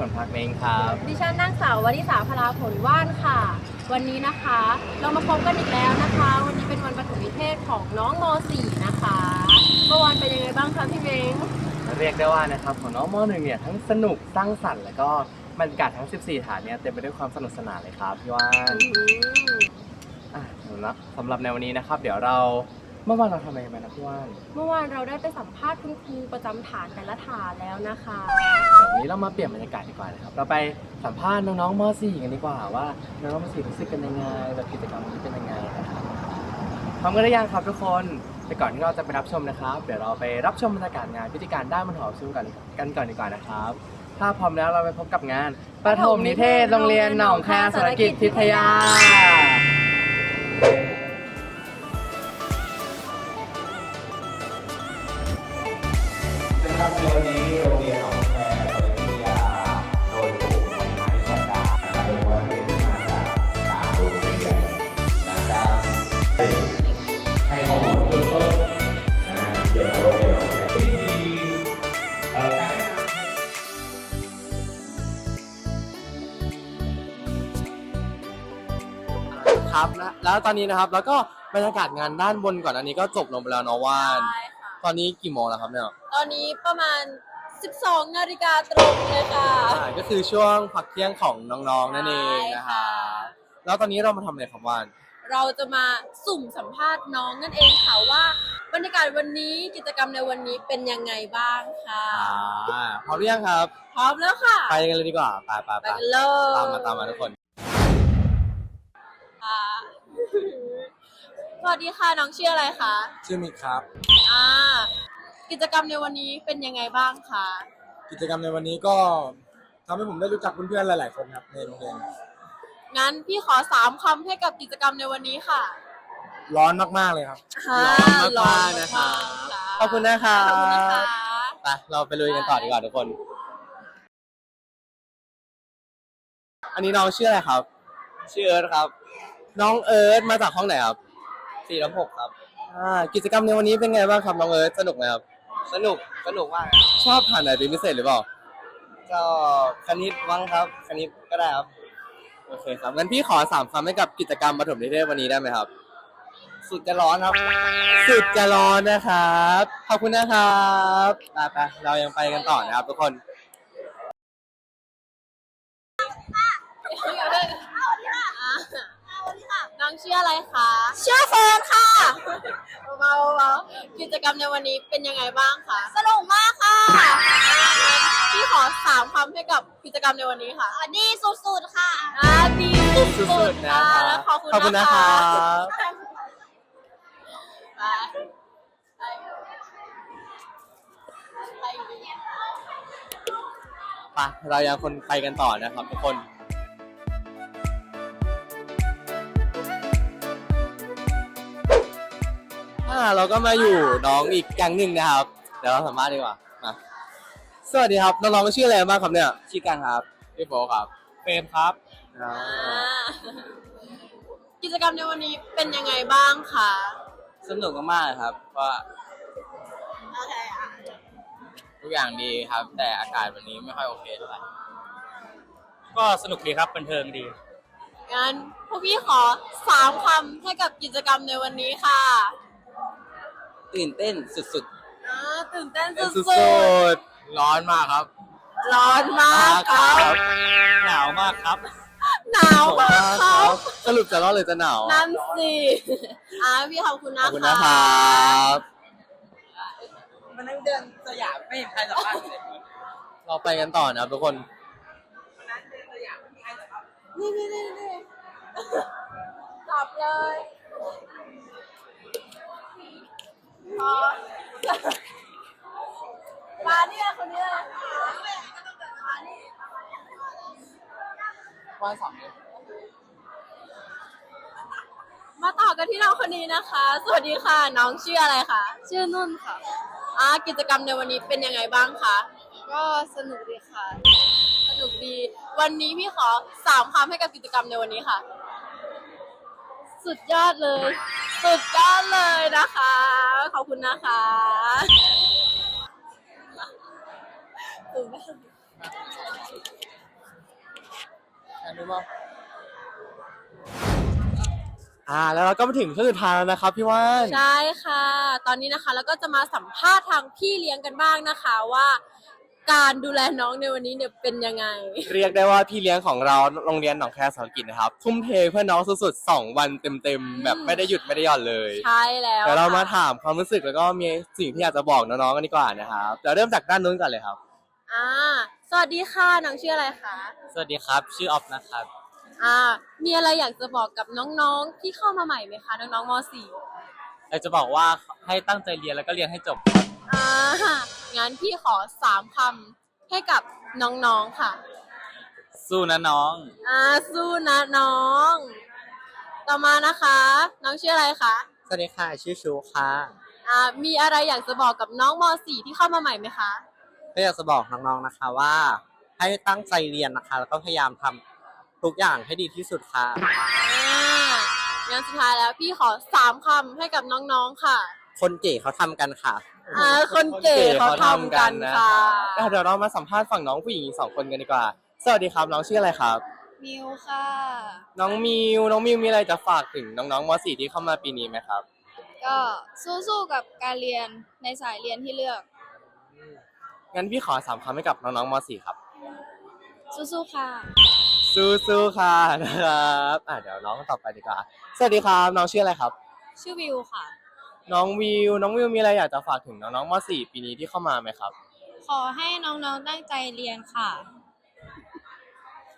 วรากรสวนพักเองครับ ดิฉันนางสาววนิสาพลาผลว่านค่ะ วันนี้นะคะ เรามาพบกันอีกแล้วนะคะ วันนี้เป็นวันปฐมนิเทศของน้องม .4 นะคะเมื่อวานเป็นยังไงบ้างคะพี่เม้งเรียกได้ว่านะครับของน้องมหนึ่งเนี่ยทั้งสนุกสร้างสรรค์แล้วก็บรรยากาศทั้ง 14 ฐานเนี่ยเต็มไปด้วยความสนุกสนานเลยครับพี่ว่านอืมอะสำหรับสำหรับในวันนี้นะครับ เดี๋ยวเรา เมื่อวานเราทำอะไรกันไปนะพี่ว่านเมื่อวานเราได้ไปสัมภาษณ์คุณครูประจำฐานแต่ละฐานแล้วนะคะ เดี๋ยววันนี้เรามาเปลี่ยนบรรยากาศดีกว่านะครับ เราไปสัมภาษณ์น้องๆม .4 กันดีกว่าว่าน้องๆม .4 รู้สึกกันยังไงแบบกิจกรรมนี้เป็นยังไงนะครับพร้อมกันหรือยังครับทุกคนแต่ก่อนที่เราจะไปรับชมนะครับ เดี๋ยวเราไปรับชมบรรยากาศงานพิธีการด้านบนหอประชุมกันกันก่อนดีกว่านะครับ ถ้าพร้อมแล้วเราไปพบกับงานปฐมนิเทศโรงเรียนหนองแคสารกิจพิทยา และแล้วตอนนี้นะครับ แล้วก็บรรยากาศงานด้านบนก่อนอันนี้ก็จบลงไปแล้วเนาะว่าน ใช่ค่ะ ตอนนี้กี่โมงแล้วครับเนี่ยตอนนี้ประมาณ 12 นาฬิกาตรงเลยค่ะ อ่าก็คือช่วงพักเที่ยงของน้องๆนั่นเองนะใช่ค่ะคะแล้วตอนนี้เรามาทำอะไรครับว่านเราจะมาสุ่มสัมภาษณ์น้องนั่นเองค่ะว่า บรรยากาศวันนี้กิจกรรมในวันนี้เป็นยังไงบ้างค่ะ อ่าพร้อมหรือยังครับ พร้อมแล้วค่ะ ไปกันเลยดีกว่าไปไปไปไปกันเลยตามมาตามมาทุกคนค่ะ สวัสดีค่ะน้องชื่ออะไรคะชื่อมิกครับ อ่ากิจกรรมในวันนี้เป็นยังไงบ้างคะกิจกรรมในวันนี้ก็ทำให้ผมได้รู้จักเพื่อนๆหลายๆคนครับในโรงเรียนงั้นพี่ขอสามคำให้กับกิจกรรมในวันนี้ค่ะร้อนมากๆเลยครับ ร้อนมากๆนะครับขอบคุณนะครัขอบคุณนะคะบไปเราไปลุยกันต่อดีกว่าทุกคน อันนี้น้องชื่ออะไรครับ ชื่อเอิร์ธครับ น้องเอิร์ธมาจากห้องไหนครับสี่ทับหกครับ อ่ากิจกรรมในวันนี้เป็นไงบ้างครับน้องเอิร์ธสนุกไหมครับ สนุกสนุกมากชอบผ่านไหนเป็นพิเศษหรือเปล่า ก็คณิตมั้งครับ คณิตก็ได้ครับ โอเคครับงั้นพี่ขอสามคำให้กับกิจกรรมปฐมนิเทศวันนี้ได้ไหมครับ สุดจะร้อนครับ สุดจะร้อนนะครับ ขอบคุณนะครับไปไปเรายังไปกันต่อนะครับทุกคน น้อง ชื่ออะไรคะชื่อเฟิร์นค่ะเบาๆเบาๆกิจกรรมในวันนี้เป็นยังไงบ้างคะสนุกมากค่ะพี่ขอสามคำให้กับกิจกรรมในวันนี้ค่ะดีสุดๆค่ะอ่าดีสุสุดดๆๆนะค่ะครัและบขอบคุณขอบคุณนะนะคคะรับไปไปไปดีไปเรายังคนไปกันต่อนะครับทุกคน อ่าเราก็มาอยู่น้องอีกแก๊งหนึ่งนะครับ เดี๋ยวเราสัมภาษณ์ดีกว่ามาสวัสดีครับน้องๆชื่ออะไรบ้างครับเนี่ยชื่อกันครับพี่โฟครับเฟรมครับอ่าอ่ากิจกรรมในวันนี้เป็นยังไงบ้างคะสนุกมากๆครับเพราะโอเคอะทุกอย่างดีครับ แต่อากาศวันนี้ไม่ค่อยโอเคเท่าไหร่ก็สนุกดีครับบันเทิงดี งั้นพวกพี่ขอสามคำให้กับกิจกรรมในวันนี้ค่ะ ตื่นเต้นสุดอ่าตื่นเต้นๆสุดดๆร้อนมากครับๆร้อนมากครับ หนาวมากครับหนาวมากครับ สรุปจะร้อนหรือจะหนาวนั่นสิอ่าพี่ขอบคุณขนะอบคุณคะนะครับมานั่งเดินสยามไม่เห็นใครสัมภาษณ์เลยเราไปกันต่อนะครับทุกคนมานั่งเดินสยามไม่มีใครสัมภาษณ์นี่นี่นี่นี่ตอบเลยพอ มาเนี่ยคนนี้เลยมานี่วันสองมาต่อกันที่น้องคนนี้นะคะ สวัสดีค่ะ น้องชื่ออะไรคะชื่อนุ่นค่ะ อ่ากิจกรรมในวันนี้เป็นยังไงบ้างคะ ก็สนุกดีค่ะ สนุกดี วันนี้พี่ขอสามคำให้กับกิจกรรมในวันนี้ค่ะ สุดยอดเลย สุดยอดเลยนะคะ ขอบคุณนะคะตื่นได้อ่าแล้วเราก็มาถึงช่วงสุดท้ายแล้วนะครับพี่ว่านใช่ค่ะ ตอนนี้นะคะแล้วก็จะมาสัมภาษณ์ทางพี่เลี้ยงกันบ้างนะคะว่า การดูแลน้องในวันนี้เนี่ยเป็นยังไง เรียกได้ว่าพี่เลี้ยงของเราโรงเรียนหนองแคสารกิจนะครับทุ่มเทเพื่อน้องสุดๆสองวันเต็มๆแบบไม่ได้หยุดไม่ได้หย่อนเลยใช่แล้วเดี๋ยวเรามาค่ะถามความรู้สึกแล้วก็มีสิ่งที่อยากจะบอกน้องๆกันดีกว่านะครับเดี๋ยวเริ่มจากด้านนู้นก่อนเลยครับอ่าสวัสดีค่ะน้องชื่ออะไรคะสวัสดีครับ ชื่อออฟนะครับอ่ามีอะไรอยากจะบอกกับน้องๆที่เข้ามาใหม่ไหมคะน้องๆม .4 อยากจะบอกว่าให้ตั้งใจเรียนแล้วก็เรียนให้จบอ่า งั้นพี่ขอสามคำให้กับน้องๆค่ะ สู้นะน้อง อ่าสู้นะน้อง ต่อมานะคะ น้องชื่ออะไรคะสวัสดีค่ะ ชื่อชูค่ะอ่ามีอะไรอยากจะบอกกับน้องม .4 ที่เข้ามาใหม่ไหมคะ ก็อยากจะบอกน้องๆนะคะว่า ให้ตั้งใจเรียนนะคะ แล้วก็พยายามทำทุกอย่างให้ดีที่สุดค่ะ อ่างั้นสุดท้ายแล้วพี่ขอสามคำให้กับน้องๆค่ะ คนเก๋เขาทำกันค่ะ อ่าคนเก๋เขาทำกันค่ะอะเดี๋ยวเรามาสัมภาษณ์ฝั่งน้องผู้หญิงอีกสองคนกันดีกว่า สวัสดีครับน้องชื่ออะไรครับ มิวค่ะ น้องมิวน้องมิวมีอะไรจะฝากถึงน้องๆม .4 ที่เข้ามาปีนี้ไหมครับ ก็สู้ๆกับการเรียนในสายเรียนที่เลือก งั้นพี่ขอสามคำให้กับน้องๆม .4 ครับ สู้ๆค่ะ สู้ๆค่ะนะครับอะเดี๋ยวน้องต่อไปดีกว่า สวัสดีครับน้องชื่ออะไรครับ ชื่อวิวค่ะ น้องวิว น้องวิวมีอะไรอยากจะฝากถึงน้องๆม .4 ปีนี้ที่เข้ามาไหมครับ ขอให้น้องๆตั้งใจเรียนค่ะ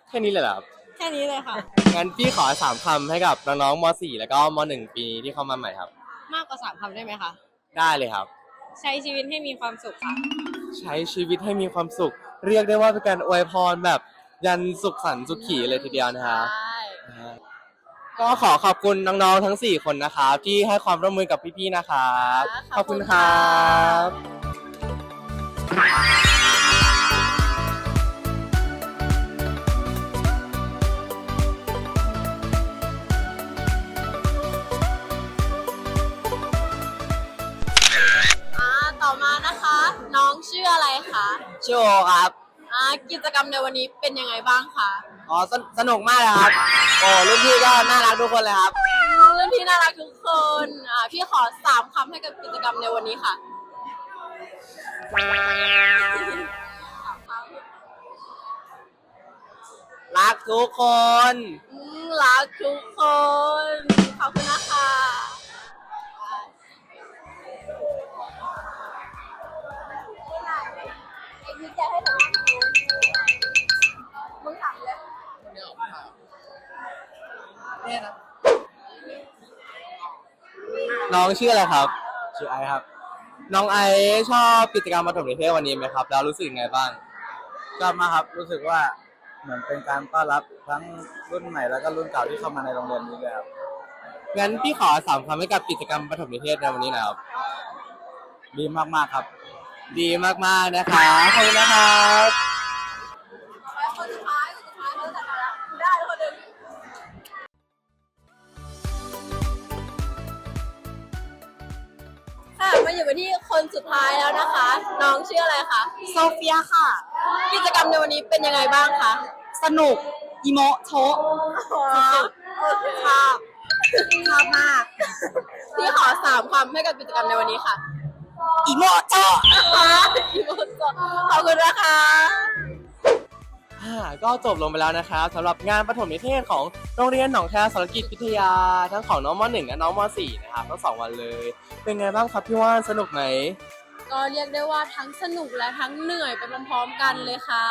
แค่นี้เลยเหรอครับ แค่นี้เลยค่ะ งั้นพี่ขอสามคำให้กับน้องๆม .4 แล้วก็ม .1 ปีนี้ที่เข้ามาใหม่ครับ มากกว่าสามคำได้ไหมคะ ได้เลยครับ ใช้ชีวิตให้มีความสุขค่ะ ใช้ชีวิตให้มีความสุข เรียกได้ว่าเป็นการอวยพรแบบยันสุขสันต์สุขีเลยทีเดียวนะครับใช่นะฮะ ก็ขอขอบคุณน้องๆทั้ง 4 คนนะครับ ที่ให้ความร่วมมือกับพี่ๆนะครับ ขอบคุณครับอ่าต่อมานะคะ น้องชื่ออะไรคะชื่อโอครับอ่า กิจกรรมในวันนี้เป็นยังไงบ้างคะอ๋อสนสนุกมากเลยครับโอ้รุ่นพี่ก็น่ารักทุกคนเลยครับเรื่องที่น่ารักทุกคนอ่าพี่ขอสามคำให้กับกิจกรรมในวันนี้ค่ะรักทุกคน อืมรักทุกคน ขอบคุณนะคะ น้องชื่ออะไรครับ ชื่อไอครับ น้องไอชอบกิจกรรมประถมนิเทศวันนี้ไหมครับ แล้วรู้สึกไงบ้าง ชอบมากครับรู้สึกว่าเหมือนเป็นการต้อนรับทั้งรุ่นใหม่แล้วก็รุ่นเก่าที่เข้ามาในโรงเรียนนี้เลยครับงั้นพี่ขอสามคำให้กับกิจกรรมประถมนิเทศในวันนี้หนะครับ ดีมากๆครับ ดีมากๆนะครับขอบคุณนะครับ อยู่กันที่คนสุดท้ายแล้วนะคะ น้องชื่ออะไรคะโซเฟียค่ะ กิจกรรมในวันนี้เป็นยังไงบ้างคะสนุกอีโมโชะชอบชอบมากพี่ขอสามคำให้กับกิจกรรมในวันนี้ค่ะอีโมโชะอีโมโซขอบคุณนะคะอ่า ก็จบลงไปแล้วนะครับสำหรับงานประถมนิเทศของโรงเรียนหนองแคสารกิจพิทยา ทั้งของน้องม .1 และน้องม .4 นะครับทั้งสองวันเลย เป็นไงบ้างครับพี่ว่านสนุกไหมก็เรียกได้ว่าทั้งสนุกและทั้งเหนื่อยไปพร้อมๆกันเลยค่ะ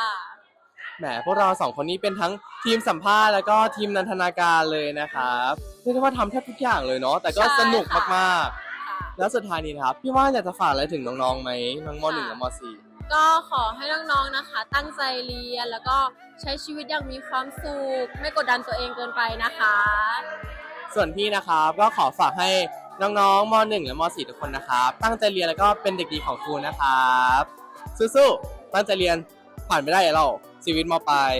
แหมพวกเราสองคนนี้เป็นทั้งทีมสัมภาษณ์แล้วก็ทีมนันทนาการเลยนะครับเรียกได้ว่าทำแทบทุกอย่างเลยเนาะแต่ก็ใช่สนุกค่ะมากค่ะๆแล้วสุดท้ายนี้นะครับ พี่ว่านอยากจะฝากอะไรถึงน้องๆไหมทั้งม .1 และม .4 ก็ขอให้น้องๆนะคะ ตั้งใจเรียนแล้วก็ใช้ชีวิตอย่างมีความสุขไม่กดดันตัวเองเกินไปนะคะ ส่วนพี่นะครับก็ขอฝากให้น้องๆม .1 และม .4 ทุกคนนะครับ ตั้งใจเรียนแล้วก็เป็นเด็กดีของครูนะครับสู้ๆตั้งใจเรียนผ่านไปได้แล้วชีวิตมปลาย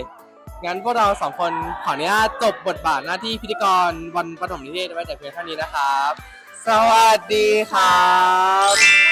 งั้นพวกเราสองคนขออนุญาตจบบทบาทหน้าที่พิธีกรวันประถมนิเทศไว้แต่เพียงเท่านี้นะครับ สวัสดีครับ